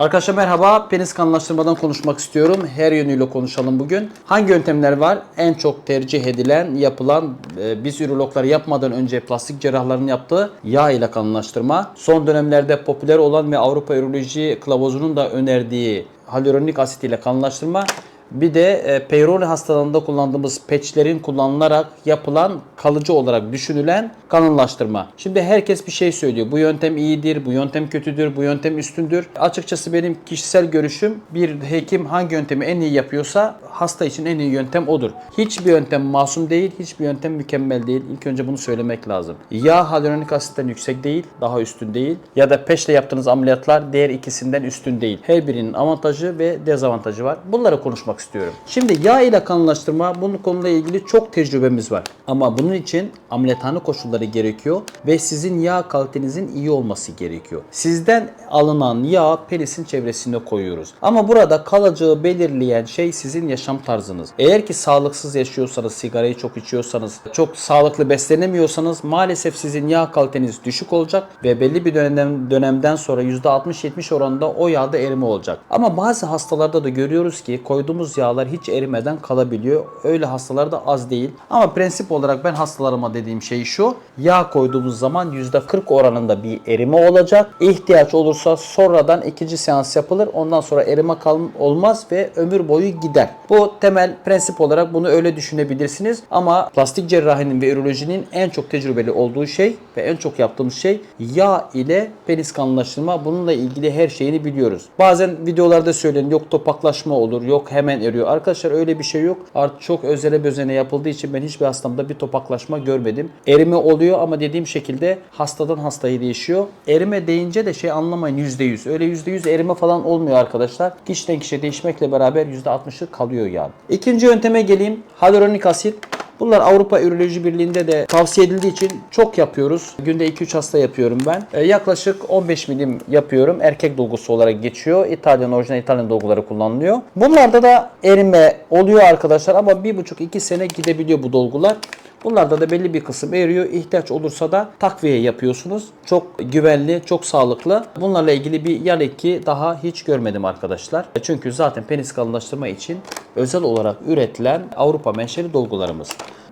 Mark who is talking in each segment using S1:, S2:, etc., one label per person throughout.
S1: Arkadaşlar merhaba. Penis kanlaştırmadan konuşmak istiyorum. Her yönüyle konuşalım bugün. Hangi yöntemler var? En çok tercih edilen, yapılan, e, biz ürologlar yapmadan önce plastik cerrahların yaptığı yağ ile kanlaştırma. Son dönemlerde popüler olan ve Avrupa Üroloji Kılavuzu'nun da önerdiği hyaluronik asit ile kanlaştırma. Bir de e, Peyronie hastalığında kullandığımız peçlerin kullanılarak yapılan kalıcı olarak düşünülen kalınlaştırma. Şimdi herkes bir şey söylüyor. Bu yöntem iyidir, bu yöntem kötüdür, bu yöntem üstündür. Açıkçası benim kişisel görüşüm bir hekim hangi yöntemi en iyi yapıyorsa hasta için en iyi yöntem odur. Hiçbir yöntem masum değil, hiçbir yöntem mükemmel değil. İlk önce bunu söylemek lazım. Yağ hyaluronik asitten yüksek değil, daha üstün değil. Ya da peşle yaptığınız ameliyatlar diğer ikisinden üstün değil. Her birinin avantajı ve dezavantajı var. Bunları konuşmak istiyorum. Şimdi yağ ile kanlaştırma bunun konuyla ilgili çok tecrübemiz var. Ama bunun için ameliyathane koşulları gerekiyor ve sizin yağ kalitenizin iyi olması gerekiyor. Sizden alınan yağ penisin çevresine koyuyoruz. Ama burada kalıcı belirleyen şey sizin yaşam tarzınız. Eğer ki sağlıksız yaşıyorsanız, sigarayı çok içiyorsanız, çok sağlıklı beslenemiyorsanız maalesef sizin yağ kaliteniz düşük olacak ve belli bir dönem, dönemden sonra %60-70 oranında o yağda erime olacak. Ama bazı hastalarda da görüyoruz ki koyduğumuz yağlar hiç erimeden kalabiliyor. Öyle hastalar da az değil. Ama prensip olarak ben hastalarıma dediğim şey şu. Yağ koyduğumuz zaman %40 oranında bir erime olacak. İhtiyaç olursa sonradan ikinci seans yapılır. Ondan sonra erime olmaz ve ömür boyu gider. Bu temel prensip olarak bunu öyle düşünebilirsiniz. Ama plastik cerrahinin ve ürolojinin en çok tecrübeli olduğu şey ve en çok yaptığımız şey yağ ile penis kanlılaştırma. Bununla ilgili her şeyini biliyoruz. Bazen videolarda söylenir yok topaklaşma olur, yok hemen eriyor. Arkadaşlar öyle bir şey yok. Artık çok özele bözene yapıldığı için ben hiçbir hastamda bir topaklaşma görmedim. Erime oluyor ama dediğim şekilde hastadan hastaya değişiyor. Erime deyince de şey anlamayın %100. Öyle %100 erime falan olmuyor arkadaşlar. Kişiden kişiye değişmekle beraber %60'ı kalıyor yani. İkinci yönteme geleyim. Hyaluronik asit. Bunlar Avrupa Üroloji Birliği'nde de tavsiye edildiği için çok yapıyoruz. Günde 2-3 hasta yapıyorum ben. Ee, yaklaşık 15 milim yapıyorum. Erkek dolgusu olarak geçiyor. İtalyan orijinal İtalyan dolguları kullanılıyor. Bunlarda da erime oluyor arkadaşlar ama 1,5-2 sene gidebiliyor bu dolgular. Bunlarda da belli bir kısım eriyor. İhtiyaç olursa da takviye yapıyorsunuz. Çok güvenli, çok sağlıklı. Bunlarla ilgili bir yan etki daha hiç görmedim arkadaşlar. Çünkü zaten penis kalınlaştırma için özel olarak üretilen Avrupa menşeli dolgularımız.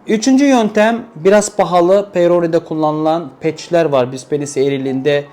S1: Üçüncü yöntem biraz pahalı. Peyronie'de kullanılan patchler var. Biz penisi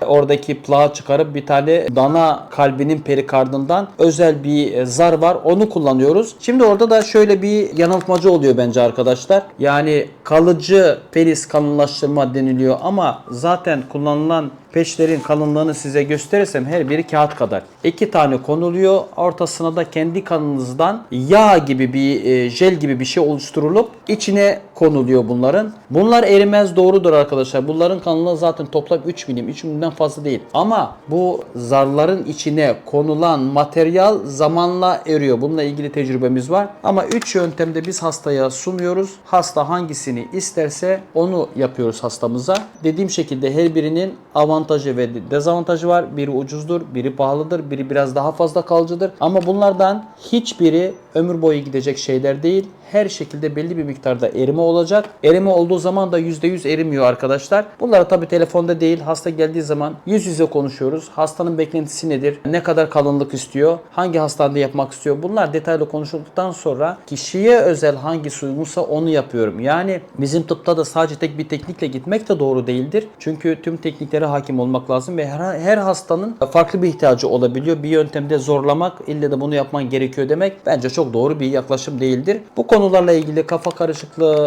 S1: oradaki plağı çıkarıp bir tane dana kalbinin perikardından özel bir e, zar var. Onu kullanıyoruz. Şimdi orada da şöyle bir yanıltmacı oluyor bence arkadaşlar. Yani kalıcı penis kalınlaştırma deniliyor ama zaten kullanılan peçlerin kalınlığını size gösterirsem her biri kağıt kadar. İki tane konuluyor. Ortasına da kendi kanınızdan yağ gibi bir e, jel gibi bir şey oluşturulup içine konuluyor bunların. Bunlar erimez doğrudur arkadaşlar. Bunların kalınlığı zaten toplam 3 milim. 3 milimden fazla değil. Ama bu zarların içine konulan materyal zamanla eriyor. Bununla ilgili tecrübemiz var. Ama 3 yöntemde biz hastaya sunuyoruz. Hasta hangisini isterse onu yapıyoruz hastamıza. Dediğim şekilde her birinin avantajı ve dezavantajı var. Biri ucuzdur, biri pahalıdır, biri biraz daha fazla kalıcıdır. Ama bunlardan hiçbiri ömür boyu gidecek şeyler değil. Her şekilde belli bir miktarda erime olacak. Erime olduğu zaman da %100 erimiyor arkadaşlar. Bunları tabi telefonda değil hasta geldiği zaman yüz yüze konuşuyoruz. Hastanın beklentisi nedir? Ne kadar kalınlık istiyor? Hangi hastanede yapmak istiyor? Bunlar detaylı konuşulduktan sonra kişiye özel hangisi uygunsa onu yapıyorum. Yani bizim tıpta da sadece tek bir teknikle gitmek de doğru değildir. Çünkü tüm tekniklere hakim olmak lazım ve her, her hastanın farklı bir ihtiyacı olabiliyor. Bir yöntemde zorlamak, ille de bunu yapman gerekiyor demek bence çok doğru bir yaklaşım değildir. Bu konularla ilgili kafa karışıklığı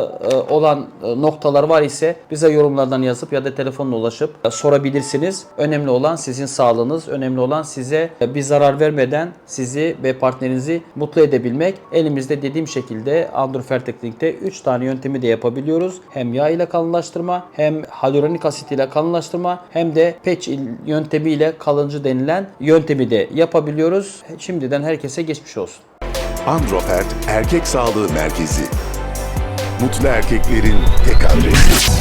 S1: olan e, noktalar var ise bize yorumlardan yazıp ya da telefonla ulaşıp e, sorabilirsiniz. Önemli olan sizin sağlığınız, önemli olan size e, bir zarar vermeden sizi ve partnerinizi mutlu edebilmek. Elimizde dediğim şekilde Andrew Ferteklink'te 3 tane yöntemi de yapabiliyoruz. Hem yağ ile kalınlaştırma, hem hyaluronik asit ile kalınlaştırma, hem de patch il- yöntemiyle kalıcı denilen yöntemi de yapabiliyoruz. Şimdiden herkese geçmiş olsun.
S2: Androfert Erkek Sağlığı Merkezi. Mutlu erkeklerin tek adresi.